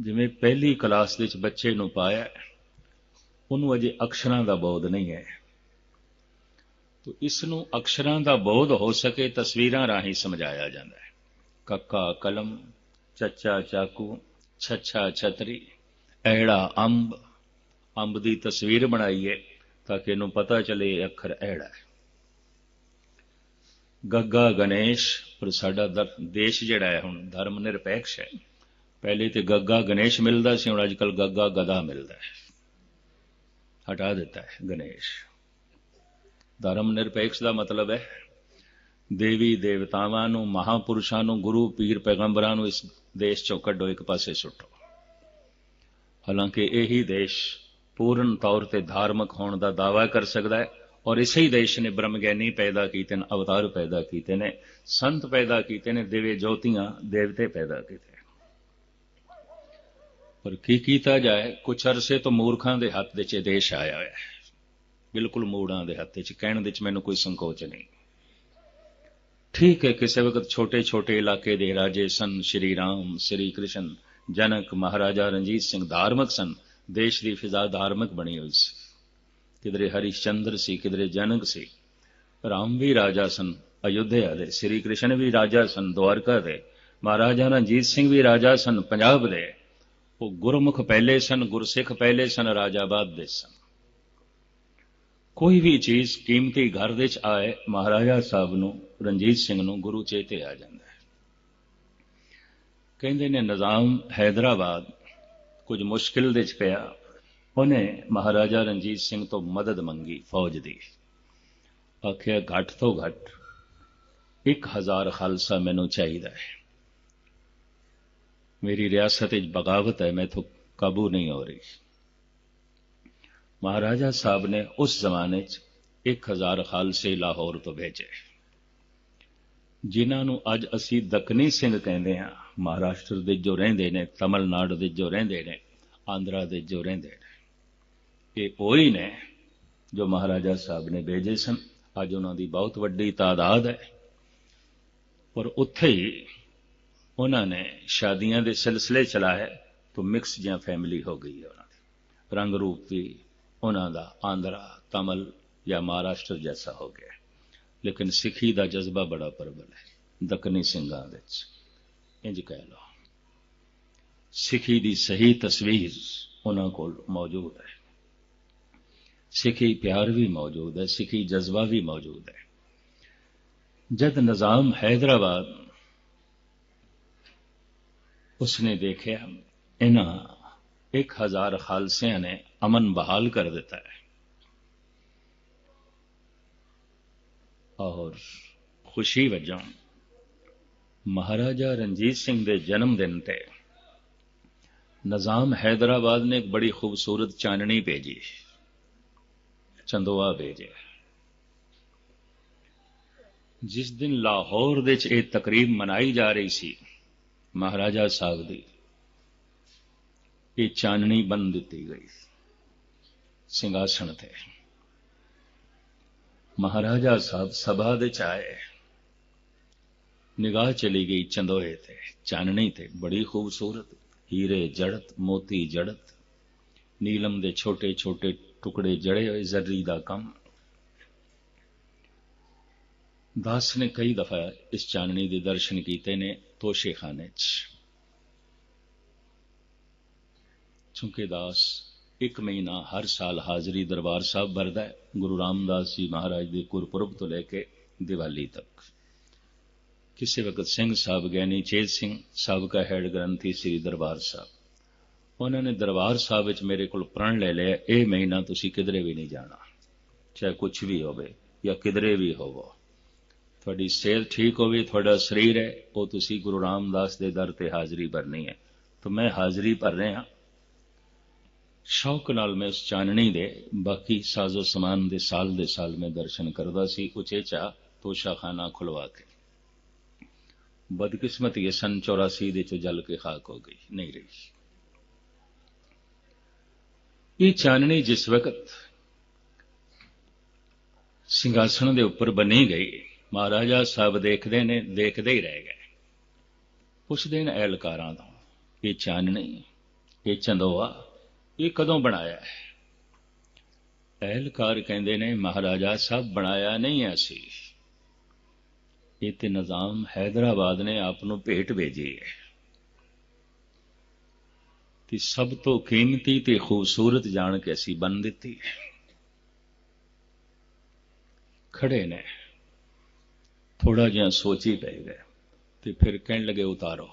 ਜਿਵੇਂ ਪਹਿਲੀ ਕਲਾਸ ਦੇ ਵਿੱਚ ਬੱਚੇ ਨੂੰ ਪਾਇਆ ਉਹਨੂੰ ਅਜੇ ਅਕਸ਼ਰਾਂ ਦਾ ਬੋਧ ਨਹੀਂ ਹੈ। ਤੋ ਇਸ ਨੂੰ ਅਕਸ਼ਰਾਂ ਦਾ ਬੋਧ ਹੋ ਸਕੇ ਤਸਵੀਰਾਂ ਰਾਹੀਂ ਸਮਝਾਇਆ ਜਾਂਦਾ ਹੈ। ਕੱਕਾ, ਕਲਮ, ਚੱਚਾ, ਚਾਕੂ, ਛੱਛਾ, ਛਤਰੀ, ਐੜਾ, ਅੰਬ ਅੰਬ ਦੀ ਤਸਵੀਰ ਬਣਾਈਏ ਤਾਂ ਕਿ ਇਹਨੂੰ ਪਤਾ ਚਲੇ ਇਹ ਅੱਖਰ ਐੜਾ ਹੈ। ਗੱਗਾ ਗਣੇਸ਼, ਪਰ ਸਾਡਾ ਦਰ- ਦੇਸ਼ ਜਿਹੜਾ ਹੈ ਹੁਣ ਧਰਮ ਨਿਰਪੇਖ ਹੈ। ਪਹਿਲੇ ਤੇ ਗੱਗਾ ਗਣੇਸ਼ ਮਿਲਦਾ ਸੀ, ਹੁਣ ਅੱਜਕੱਲ ਗੱਗਾ ਗਦਾ ਮਿਲਦਾ ਹੈ। ਹਟਾ ਦਿੱਤਾ ਹੈ ਗਣੇਸ਼। ਧਰਮ ਨਿਰਪੇਖ ਦਾ ਮਤਲਬ ਹੈ, ਦੇਵੀ ਦੇਵਤਾਵਾਂ ਨੂੰ, ਮਹਾਪੁਰਸ਼ਾਂ ਨੂੰ, ਗੁਰੂ ਪੀਰ ਪੈਗੰਬਰਾਂ ਨੂੰ ਇਸ ਦੇਸ਼ ਚੋਂ ਕੱਢੋ, ਇੱਕ ਪਾਸੇ ਸੁੱਟੋ। ਹਾਲਾਂਕਿ ਇਹੀ ਦੇਸ਼ ਪੂਰਨ ਤੌਰ ਤੇ ਧਾਰਮਿਕ ਹੋਣ ਦਾ ਦਾਅਵਾ ਕਰ ਸਕਦਾ ਹੈ ਔਰ ਇਸੇ ਹੀ ਦੇਸ਼ ਨੇ ਬ੍ਰਹਮ ਗਿਆਨੀ ਪੈਦਾ ਕੀਤੇ ਨੇ, ਅਵਤਾਰ ਪੈਦਾ ਕੀਤੇ ਨੇ, ਸੰਤ ਪੈਦਾ ਕੀਤੇ ਨੇ ਦੇਵੇ ਜੋਤੀਆਂ, ਦੇਵਤੇ ਪੈਦਾ ਕੀਤੇ ਪਰ ਕੀ ਕੀਤਾ ਜਾਏ? ਕੁਛ ਅਰਸੇ ਤੋਂ ਮੂਰਖਾਂ ਦੇ ਹੱਥ ਵਿੱਚ ਇਹ ਦੇਸ਼ ਆਇਆ ਹੋਇਆ ਹੈ। ਬਿਲਕੁਲ ਮੂੜਾਂ ਦੇ ਹੱਥ ਵਿੱਚ, ਕਹਿਣ ਵਿੱਚ ਮੈਨੂੰ ਕੋਈ ਸੰਕੋਚ ਨਹੀਂ। ਠੀਕ ਹੈ, ਕਿਸੇ ਵਕਤ ਛੋਟੇ ਛੋਟੇ ਇਲਾਕੇ ਦੇ ਰਾਜੇ ਸਨ, ਸ਼੍ਰੀ ਰਾਮ, ਸ਼੍ਰੀ ਕ੍ਰਿਸ਼ਨ, ਜਨਕ, ਮਹਾਰਾਜਾ ਰਣਜੀਤ ਸਿੰਘ ਧਾਰਮਿਕ ਸਨ। ਦੇਸ਼ ਦੀ ਫਿਜ਼ਾ ਧਾਰਮਿਕ ਬਣੀ ਹੋਈ ਸੀ। ਕਿਧਰੇ ਹਰੀਸ਼ਚੰਦਰ ਸੀ, ਕਿਧਰੇ ਜਨਕ ਸੀ। ਰਾਮ ਵੀ ਰਾਜਾ ਸਨ, ਅਯੁੱਧਿਆ ਦੇ, ਸ਼੍ਰੀ ਕ੍ਰਿਸ਼ਨ ਵੀ ਰਾਜਾ ਸਨ ਦੁਆਰਕਾ ਦੇ, ਮਹਾਰਾਜਾ ਰਣਜੀਤ ਸਿੰਘ ਵੀ ਰਾਜਾ ਸਨ, ਪੰਜਾਬ ਦੇ। ਉਹ ਗੁਰਮੁਖ ਪਹਿਲੇ ਸਨ, ਗੁਰਸਿੱਖ ਪਹਿਲੇ ਸਨ ਰਾਜਾਬਾਦ ਦੇ ਸਨ। ਕੋਈ ਵੀ ਚੀਜ਼ ਕੀਮਤੀ ਘਰ ਦੇ ਵਿੱਚ ਆਏ, ਮਹਾਰਾਜਾ ਸਾਹਿਬ ਨੂੰ, ਰਣਜੀਤ ਸਿੰਘ ਨੂੰ ਗੁਰੂ ਚੇਤੇ ਆ ਜਾਂਦਾ ਹੈ। ਕਹਿੰਦੇ ਨੇ, ਨਿਜ਼ਾਮ ਹੈਦਰਾਬਾਦ ਕੁਝ ਮੁਸ਼ਕਿਲ ਦੇ ਚ ਪਿਆ। ਉਹਨੇ ਮਹਾਰਾਜਾ ਰਣਜੀਤ ਸਿੰਘ ਤੋਂ ਮਦਦ ਮੰਗੀ, ਫੌਜ ਦੀ। ਆਖਿਆ, ਘੱਟ ਤੋਂ ਘੱਟ 1000 ਖਾਲਸਾ ਮੈਨੂੰ ਚਾਹੀਦਾ ਹੈ। ਮੇਰੀ ਰਿਆਸਤ ਵਿੱਚ ਬਗਾਵਤ ਹੈ ਮੈਥੋਂ ਕਾਬੂ ਨਹੀਂ ਹੋ ਰਹੀ ਮਹਾਰਾਜਾ ਸਾਹਿਬ ਨੇ ਉਸ ਜ਼ਮਾਨੇ 'ਚ 1000 ਖਾਲਸੇ ਲਾਹੌਰ ਤੋਂ ਭੇਜੇ ਜਿਨ੍ਹਾਂ ਨੂੰ ਅੱਜ ਅਸੀਂ ਦਕਨੀ ਸਿੰਘ ਕਹਿੰਦੇ ਹਾਂ ਮਹਾਰਾਸ਼ਟਰ ਦੇ ਜੋ ਰਹਿੰਦੇ ਨੇ ਤਮਿਲਨਾਡੂ ਦੇ ਜੋ ਰਹਿੰਦੇ ਨੇ ਆਂਧਰਾ ਦੇ ਜੋ ਰਹਿੰਦੇ ਨੇ ਇਹ ਉਹੀ ਨੇ ਜੋ ਮਹਾਰਾਜਾ ਸਾਹਿਬ ਨੇ ਭੇਜੇ ਸਨ ਅੱਜ ਉਹਨਾਂ ਦੀ ਬਹੁਤ ਵੱਡੀ ਤਾਦਾਦ ਹੈ ਪਰ ਉੱਥੇ ਹੀ ਉਹਨਾਂ ਨੇ ਸ਼ਾਦੀਆਂ ਦੇ ਸਿਲਸਿਲੇ ਚਲਾਏ ਤਾਂ ਮਿਕਸ ਜਿਹਾ ਫੈਮਿਲੀ ਹੋ ਗਈ ਹੈ ਉਹਨਾਂ ਦੀ। ਰੰਗ ਰੂਪ ਵੀ ਉਹਨਾਂ ਦਾ ਆਂਧਰਾ, ਤਮਲ ਜਾਂ ਮਹਾਰਾਸ਼ਟਰ ਜੈਸਾ ਹੋ ਗਿਆ। ਲੇਕਿਨ ਸਿੱਖੀ ਦਾ ਜਜ਼ਬਾ ਬੜਾ ਪ੍ਰਬਲ ਹੈ ਦਕਨੀ ਸਿੰਘਾਂ ਵਿੱਚ। ਇੰਜ ਕਹਿ ਲਓ। ਸਿੱਖੀ ਦੀ ਸਹੀ ਤਸਵੀਰ ਉਹਨਾਂ ਕੋਲ ਮੌਜੂਦ ਹੈ। ਸਿੱਖੀ ਪਿਆਰ ਵੀ ਮੌਜੂਦ ਹੈ, ਸਿੱਖੀ ਜਜ਼ਬਾ ਵੀ ਮੌਜੂਦ ਹੈ। ਜਦ ਨਿਜ਼ਾਮ ਹੈਦਰਾਬਾਦ ਉਸਨੇ ਦੇਖਿਆ ਇਹਨਾਂ 1000 ਖਾਲਸਿਆਂ ਨੇ ਅਮਨ ਬਹਾਲ ਕਰ ਦਿੱਤਾ ਹੈ ਔਰ ਖੁਸ਼ੀ ਵਜੋਂ ਮਹਾਰਾਜਾ ਰਣਜੀਤ ਸਿੰਘ ਦੇ ਜਨਮ ਦਿਨ ਤੇ ਨਿਜ਼ਾਮ ਹੈਦਰਾਬਾਦ ਨੇ ਇੱਕ ਬੜੀ ਖੂਬਸੂਰਤ ਚਾਨਣੀ ਭੇਜੀ ਚੰਦੋਆ ਭੇਜਿਆ ਜਿਸ ਦਿਨ ਲਾਹੌਰ ਦੇ ਵਿੱਚ ਇਹ ਤਕਰੀਬ ਮਨਾਈ ਜਾ ਰਹੀ ਸੀ ਮਹਾਰਾਜਾ ਸਾਹਿਬ ਦੀ ਇਹ ਚਾਨਣੀ ਬੰਨ ਦਿੱਤੀ ਗਈ ਸਿੰਘਾਸਣ ਤੇ। ਮਹਾਰਾਜਾ ਸਾਹਿਬ ਸਭਾ ਦੇ ਚ ਆਏ। ਨਿਗਾਹ ਚਲੀ ਗਈ ਚੰਦੋਏ ਤੇ, ਚਾਨਣੀ ਤੇ, ਬੜੀ ਖੂਬਸੂਰਤ, ਹੀਰੇ ਜੜਤ, ਮੋਤੀ ਜੜਤ, ਨੀਲਮ ਦੇ ਛੋਟੇ ਛੋਟੇ ਟੁਕੜੇ ਜੜੇ ਹੋਏ ਜ਼ਰਰੀ ਦਾ ਕੰਮ। ਦਾਸ ਨੇ ਕਈ ਦਫਾ ਇਸ ਚਾਨਣੀ ਦੇ ਦਰਸ਼ਨ ਕੀਤੇ ਨੇ। ਤੋਸ਼ੇਖਾਨੇ 'ਚ। ਚੁੰਕੇ ਦਾਸ ਇੱਕ ਮਹੀਨਾ ਹਰ ਸਾਲ ਹਾਜ਼ਰੀ ਦਰਬਾਰ ਸਾਹਿਬ ਭਰਦਾ ਹੈ। ਗੁਰੂ ਰਾਮਦਾਸ ਜੀ ਮਹਾਰਾਜ ਦੇ ਗੁਰਪੁਰਬ ਤੋਂ ਲੈ ਕੇ ਦੀਵਾਲੀ ਤੱਕ। ਕਿਸੇ ਵਕਤ ਸਿੰਘ ਸਾਹਿਬ ਗਿਆਨੀ ਚੇਤ ਸਿੰਘ ਸਾਬਕਾ ਹੈਡ ਗ੍ਰੰਥੀ ਸ੍ਰੀ ਦਰਬਾਰ ਸਾਹਿਬ। ਉਹਨਾਂ ਨੇ ਦਰਬਾਰ ਸਾਹਿਬ ਵਿੱਚ ਮੇਰੇ ਕੋਲ ਪ੍ਰਣ ਲੈ ਲਿਆ, ਇਹ ਮਹੀਨਾ ਤੁਸੀਂ ਕਿਧਰੇ ਵੀ ਨਹੀਂ ਜਾਣਾ। ਚਾਹੇ ਕੁਝ ਵੀ ਹੋਵੇ ਜਾਂ ਕਿਧਰੇ ਵੀ ਹੋਵੋ। ਤੁਹਾਡੀ ਸਿਹਤ ਠੀਕ ਹੋਵੇ, ਤੁਹਾਡਾ ਸਰੀਰ ਹੈ, ਉਹ ਤੁਸੀਂ ਗੁਰੂ ਰਾਮਦਾਸ ਦੇ ਦਰ ਤੇ ਹਾਜ਼ਰੀ ਭਰਨੀ ਹੈ। ਤਾਂ ਮੈਂ ਹਾਜ਼ਰੀ ਭਰ ਰਿਹਾ। ਸ਼ੌਕ ਨਾਲ ਮੈਂ ਉਸ ਚਾਨਣੀ ਦੇ, ਬਾਕੀ ਸਾਜ਼ੋ ਸਮਾਨ ਦੇ ਸਾਲ ਦੇ ਸਾਲ ਮੈਂ ਦਰਸ਼ਨ ਕਰਦਾ ਸੀ ਉਚੇਚਾ ਤੋਸ਼ਾਖਾਨਾ ਖੁਲਵਾ ਕੇ। ਬਦਕਿਸਮਤੀ ਇਹ ਸਨ 84 ਦੇ ਚ ਜਲ ਕੇ ਖਾਕ ਹੋ ਗਈ, ਨਹੀਂ ਰਹੀ। ਇਹ ਚਾਨਣੀ ਜਿਸ ਵਕਤ ਸਿੰਘਾਸਣ ਦੇ ਉੱਪਰ ਬਣੀ ਗਈ ਮਹਾਰਾਜਾ ਸਭ ਦੇਖਦੇ ਨੇ, ਦੇਖਦੇ ਹੀ ਰਹਿ ਗਏ। ਪੁੱਛਦੇ ਨੇ ਐਲਕਾਰਾਂ ਤੋਂ ਇਹ ਚਾਨਣੀ, ਇਹ ਚੰਦੋਆ, ਇਹ ਕਦੋਂ ਬਣਾਇਆ ਹੈ? ਅਹਿਲਕਾਰ ਕਹਿੰਦੇ ਨੇ, ਮਹਾਰਾਜਾ ਸਾਹਿਬ ਬਣਾਇਆ ਨਹੀਂ ਅਸੀਂ। ਇਹ ਤੇ ਨਿਜ਼ਾਮ ਹੈਦਰਾਬਾਦ ਨੇ ਆਪ ਨੂੰ ਭੇਟ ਭੇਜੀ ਹੈ। ਤੇ ਸਭ ਤੋਂ ਕੀਮਤੀ ਤੇ ਖੂਬਸੂਰਤ ਜਾਣ ਕੇ ਅਸੀਂ ਬੰਨ ਦਿੱਤੀ ਹੈ। ਖੜੇ ਨੇ। ਥੋੜਾ ਜਿਹਾ ਸੋਚੀ ਪੈ ਗਏ ਤੇ ਫਿਰ ਕਹਿਣ ਲੱਗੇ, ਉਤਾਰੋ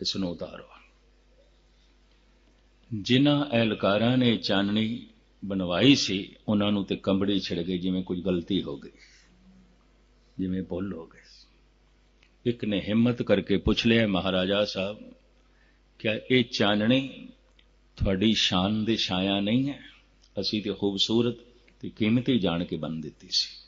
ਇਸ ਨੂੰ ਉਤਾਰੋ। ਜਿਨ੍ਹਾਂ ਅਹਿਲਕਾਰਾਂ ਨੇ ਚਾਨਣੀ ਬਣਵਾਈ ਸੀ, ਉਹਨਾਂ ਨੂੰ ਤੇ ਕੰਬੜੀ ਛਿੜ ਗਈ ਜਿਵੇਂ ਕੁਝ ਗਲਤੀ ਹੋ ਗਈ, ਜਿਵੇਂ ਭੁੱਲ ਹੋ ਗਈ ਇੱਕ ਨੇ ਹਿੰਮਤ ਕਰਕੇ ਪੁੱਛ ਲਿਆ, ਮਹਾਰਾਜਾ ਸਾਹਿਬ ਕਿ ਇਹ ਚਾਨਣੀ ਤੁਹਾਡੀ ਸ਼ਾਨ ਦੇ ਛਾਇਆ ਨਹੀਂ ਹੈ? ਅਸੀਂ ਤੇ ਖੂਬਸੂਰਤ ਤੇ ਕੀਮਤੀ ਜਾਣ ਕੇ ਬੰਨ ਦਿੱਤੀ ਸੀ।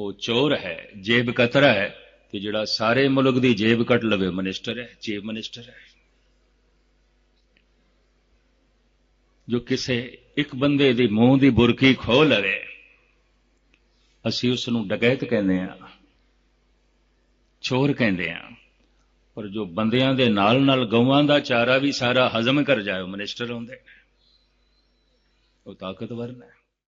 ਉਹ ਚੋਰ ਹੈ, ਜੇਬ ਕਤਰਾ ਹੈ ਤੇ ਜਿਹੜਾ ਸਾਰੇ ਮੁਲਕ ਦੀ ਜੇਬ ਕੱਟ ਲਵੇ ਮਿਨਿਸਟਰ ਹੈ ਚੀਫ ਮਿਨਿਸਟਰ ਹੈ। ਜੋ ਕਿਸੇ ਇੱਕ ਬੰਦੇ ਦੀ ਮੂੰਹ ਦੀ ਬੁਰਕੀ ਖੋਲ ਲਵੇ, ਅਸੀਂ ਉਸ ਨੂੰ ਡਕੈਤ ਕਹਿੰਦੇ ਆ ਚੋਰ ਕਹਿੰਦੇ ਆ ਪਰ ਜੋ ਬੰਦਿਆਂ ਦੇ ਨਾਲ ਨਾਲ ਗਊਆਂ ਦਾ ਚਾਰਾ ਵੀ ਸਾਰਾ ਹਜ਼ਮ ਕਰ ਜਾਏ, ਉਹ ਮਿਨਿਸਟਰ ਹੁੰਦੇ ਉਹ ਤਾਕਤਵਰ ਨੇ।